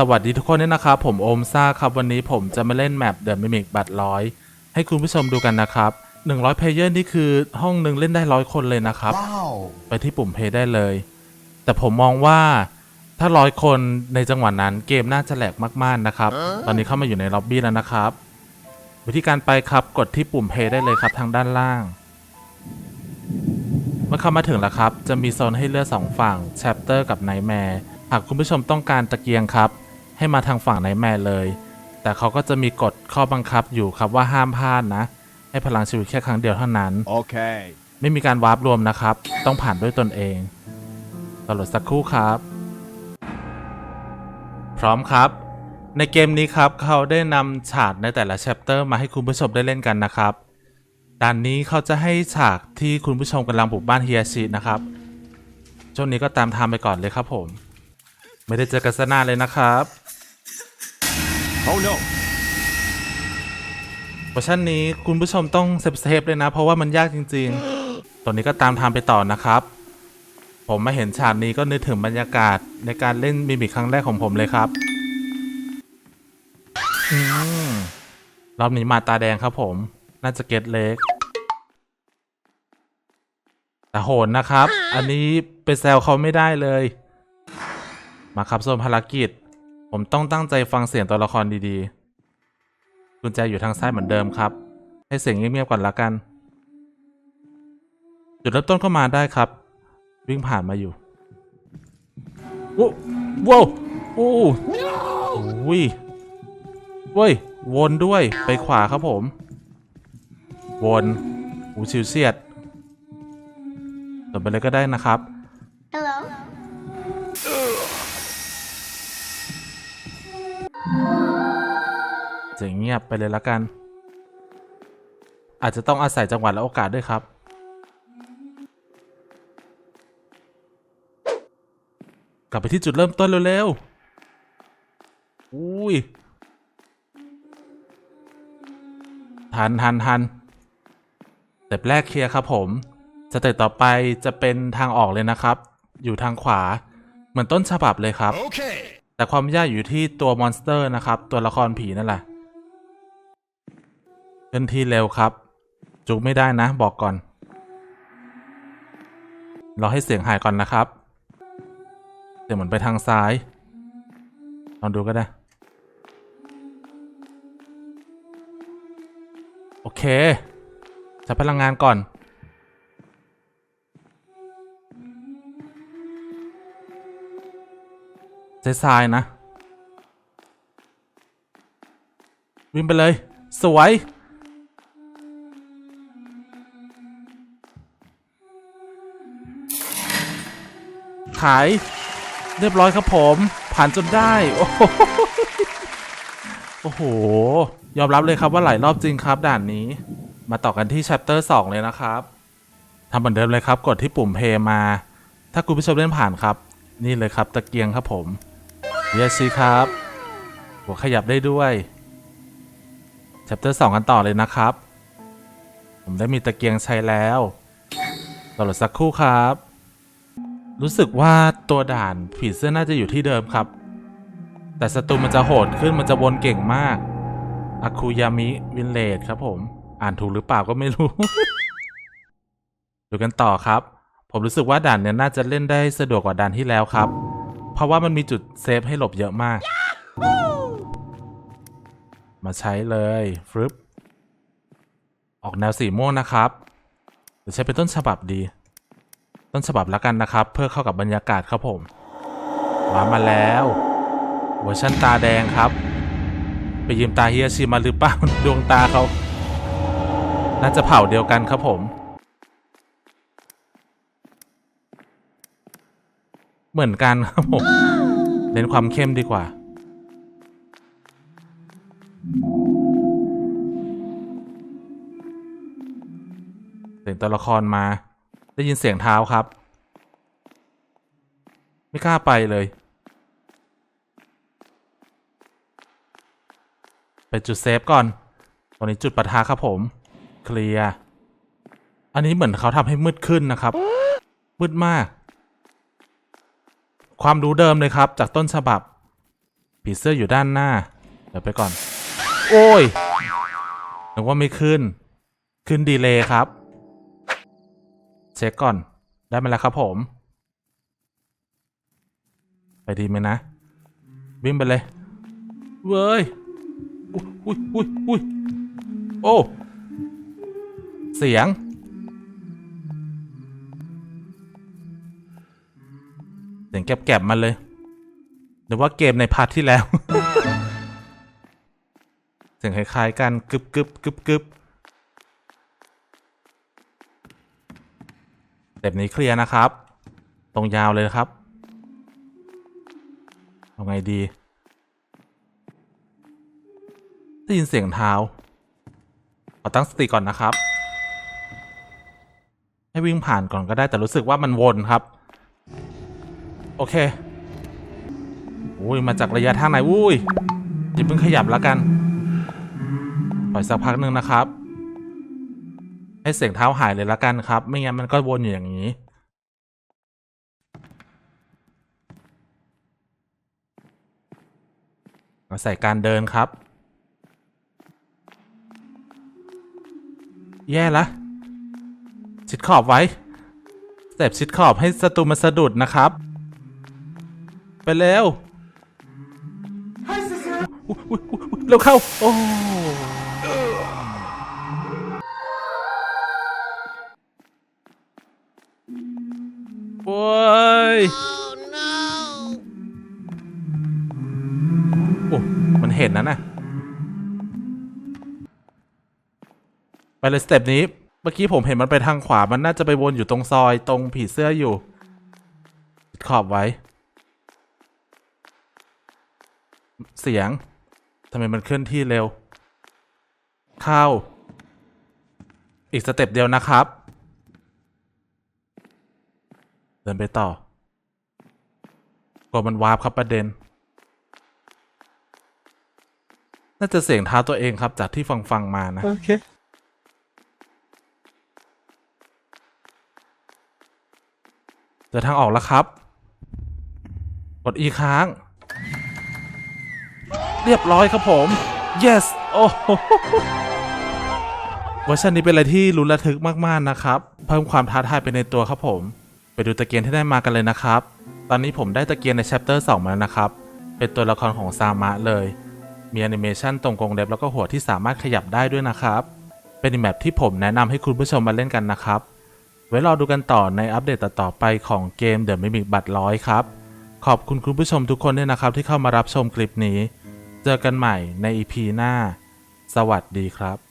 สวัสดีทุกคนด้วยนะครับ ผมโอมซ่าครับ วันนี้ผมจะมาเล่นแมป The Mimic บัตรร้อยให้คุณผู้ชมดูกันนะครับ 100เพลเยอร์นี่คือห้องหนึ่งเล่นได้ร้อยคนเลยนะครับ Wow. ไปที่ปุ่มเพย์ได้เลย แต่ผมมองว่าถ้าร้อยคนในจังหวะนั้นเกมน่าจะแหลกมากๆนะครับ ตอนนี้เข้ามาอยู่ในล็อบบี้แล้วนะครับ วิธีการไปครับกดที่ปุ่มเพย์ได้เลยครับทางด้านล่าง เมื่อเข้ามาถึงแล้วครับ จะมีโซนให้เลือกสองฝั่ง Chapter กับ Nightmare หากคุณผู้ชมต้องการตะเกียงครับ ให้มาทางฝั่ง Nightmare เลย แต่เขาก็จะมีกฎข้อบังคับอยู่ครับว่าห้ามพลาดนะ ให้พลังชีวิตแค่ครั้งเดียวเท่านั้น Okay. ไม่มีการวาร์ปรวมนะครับ ต้องผ่านด้วยตนเองตลอดสักครู่ครับ พร้อมครับ ในเกมนี้ครับเขาได้นำฉากในแต่ละแชปเตอร์มาให้คุณผู้ชมได้เล่นกันนะครับด่านนี้เขาจะให้ฉากที่คุณผู้ชมกำลังบุกบ้านเฮียชินะครับ ช่วงนี้ก็ตามทามไปก่อนเลยครับผม ไม่ได้เจอกันซะนานเลยนะครับ Oh no. เวอร์ชันนี้คุณผู้ชมต้องเซฟเซฟเลยนะ เพราะว่ามันยากจริงๆ ตอนนี้ก็ตามทามไปต่อนะครับ ผมมาเห็นฉากนี้ก็นึกถึงบรรยากาศในการเล่นมิมิครั้งแรกของผมเลยครับอืมรอบนี้มาตาแดงครับผม น่าจะเก็ตเล็กแต่โหนนะครับ อันนี้ไปแซวเขาไม่ได้เลย มาครับส่วนภารกิจ ผมต้องตั้งใจฟังเสียงตัวละครดีๆ กุญแจอยู่ทางซ้ายเหมือนเดิมครับ ให้เสียงเงียบๆก่อนละกัน จุดเริ่มต้นเข้ามาได้ครับ วิ่งผ่านมาอยู่ว้าวว้าวโอ้วิเว้ย วนด้วยไปขวาครับผม วนหูชิวเสียดต่อไปเลยก็ได้นะครับ เสียงเงียบไปเลยละกัน อาจจะต้องอาศัยจังหวะและโอกาสด้วยครับ กลับไปที่จุดเริ่มต้นเร็วๆ อุ้ย ทันทันทันสเต็ปแรกเคลียร์ครับผมสเต็ปต่อไปจะเป็นทางออกเลยนะครับ อยู่ทางขวา เหมือนต้นฉบับเลยครับ Okay. แต่ความยากอยู่ที่ตัวมอนสเตอร์นะครับ ตัวละครผีนั่นแหละ เคลื่อนที่เร็วครับ จุกไม่ได้นะ บอกก่อน เราให้เสียงหายก่อนนะครับ เสียงเหมือนไปทางซ้ายลองดูก็ได้ โอเคใช้พลังงานก่อนใช้ทรายนะ วิ่งไปเลย สวย ขายเรียบร้อยครับผม ผ่านจนได้ โอ้โหโอ้โห ยอมรับเลยครับว่าหลายรอบจริงครับด่านนี้ มาต่อกันที่ chapter 2 เลยนะครับทำเหมือนเดิมเลยครับ กดที่ปุ่มเพย์มา ถ้าคุณผู้ชมเล่นผ่านครับ นี่เลยครับตะเกียงครับผมเยซีครับ หัวขยับได้ด้วย chapter 2 กันต่อเลยนะครับ ผมได้มีตะเกียงใช้แล้วตลอดสักครู่ครับ รู้สึกว่าตัวด่านผีเสื้อน่าจะอยู่ที่เดิมครับ แต่ศัตรูมันจะโหดขึ้นมันจะวนเก่งมากอาคุยามิวินเลดครับผม อ่านถูกหรือเปล่าก็ไม่รู้ ดูกันต่อครับ ผมรู้สึกว่าด่านเนี้ยน่าจะเล่นได้สะดวกกว่าด่านที่แล้วครับ เพราะว่ามันมีจุดเซฟให้หลบเยอะมาก มาใช้เลยฟรึบออกแนวสีม่วงนะครับหรือใช้เป็นต้นฉบับดี ต้นฉบับแล้วกันนะครับ เพื่อเข้ากับบรรยากาศครับผม มามาแล้ว เวอร์ชันตาแดงครับ ไปยืมตาเฮียชิมาหรือเปล่าดวงตาเขา น่าจะเผ่าเดียวกันครับผม เหมือนกันครับผมเน้นความเข้มดีกว่าเสียงตัวละครมา ได้ยินเสียงเท้าครับ ไม่กล้าไปเลย ไปจุดเซฟก่อน ตรงนี้จุดปะทะครับผม เคลียร์ อันนี้เหมือนเขาทำให้มืดขึ้นนะครับ มืดมาก ความรู้เดิมเลยครับ จากต้นฉบับ ผีเสื้ออยู่ด้านหน้า เดี๋ยวไปก่อน โอ้ยนึกว่าไม่ขึ้น ขึ้นดีเลย์ครับ เช็คก่อน ได้มาแล้วครับผม ไปดีไหมนะ วิ่งไปเลย เว้ย อุ้ยอุ้ยอุ้ยโอ้ เสียง เสียงแกบๆมาเลยหรือว่าเกมในพาร์ทที่แล้ว เสียงคล้ายๆกันกึบกึบกึบกึบ แบบนี้เคลียร์นะครับ ตรงยาวเลยครับเอาไงดี ได้ยินเสียงเท้า ขอตั้งสติก่อนนะครับ ให้วิ่งผ่านก่อนก็ได้แต่รู้สึกว่ามันวนครับ โอเค อุ้ยมาจากระยะทางไหนอุ้ยอย่าเพิ่งขยับแล้วกัน ปล่อยสักพักหนึ่งนะครับ ให้เสียงเท้าหายเลยละกันครับ ไม่งั้นมันก็วนอยู่อย่างนี้อาศัยการเดินครับ แย่ละชิดขอบไว้สเต็ปชิดขอบให้ศัตรูมันสะดุดนะครับ ไปเร็วอุ๊ยอุ๊ยอุ๊ยอุ๊ยเร็วเข้า โอ้ โอ้ยโอ้มันเห็นนะน่ะไปเลยสเต็ปนี้ เมื่อกี้ผมเห็นมันไปทางขวา มันน่าจะไปวนอยู่ตรงซอยตรงผีเสื้ออยู่ขอบไว้ เสียงทำไมมันเคลื่อนที่เร็ว เข้า อีกสเต็ปเดียวนะครับ เดินไปต่อกลัวมันวาร์ปครับประเด็น น่าจะเสียงเท้าตัวเองครับ จากที่ฟังฟังๆมานะ Okay. เจอทางออกแล้วครับ กดอีค้าง เรียบร้อยครับผม yes โอ้โหเวอร์ชันนี้เป็นอะไรที่ลุ้นระทึกมาก ๆ นะครับ เพิ่มความท้าทายไปในตัวครับผม ไปดูตะเกียงที่ได้มากันเลยนะครับ ตอนนี้ผมได้ตะเกียงใน chapter 2มาแล้วนะครับ เป็นตัวละครของซามะเลย มีแอนิเมชันตรงกรงเล็บแล้วก็หัวที่สามารถขยับได้ด้วยนะครับ เป็นแมปที่ผมแนะนำให้คุณผู้ชมมาเล่นกันนะครับ ไว้รอดูกันต่อในอัปเดตต่อไปของเกม The Mimic บัตรร้อยครับ ขอบคุณคุณผู้ชมทุกคนด้วยนะครับที่เข้ามารับชมคลิปนี้ เจอกันใหม่ใน EP หน้า สวัสดีครับ